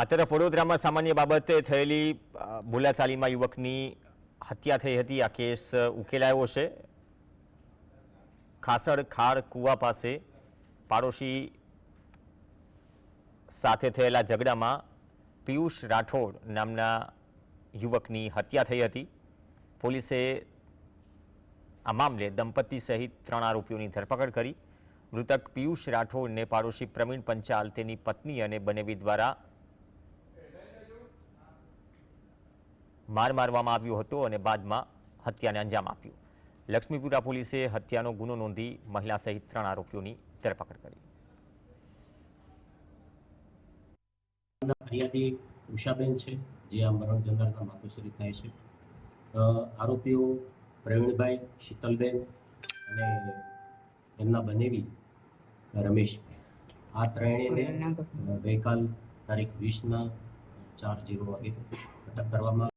આ તરફ વડોદરામાં સામાન્ય બાબતે થયેલી બોલાચાલીમાં યુવકની હત્યા થઈ હતી. આ કેસ ઉકેલાયો છે. ખાસડ ખાડ કુવા પાસે પાડોશી સાથે થયેલા ઝઘડામાં પિયુષ રાઠોડ નામના યુવકની હત્યા થઈ હતી. પોલીસે આ મામલે દંપતી સહિત ત્રણ આરોપીઓની ધરપકડ કરી. મૃતક પિયુષ રાઠોડને પાડોશી પ્રવીણ પંચાલ, તેની પત્ની અને બનેવી દ્વારા માર મારવામાં આવ્યો હતો અને બાદમાં હત્યાને અંજામ આપ્યું. લક્ષ્મીપુરા પોલીસે હત્યાનો ગુનો નોંધી મહિલા સહિત ત્રણ આરોપીઓની ધરપકડ કરી. ફરિયાદી ઉષાબેન છે, જે આ મરણ જનારના માતુશ્રી થાય છે. આરોપીઓ પ્રવીણભાઈ, શીતલબેન અને એમના બનેવી રમેશભાઈ. આ ત્રણેયને ગઈકાલ તારીખ વીસના ચાર જીરો વાગે અટક કરવામાં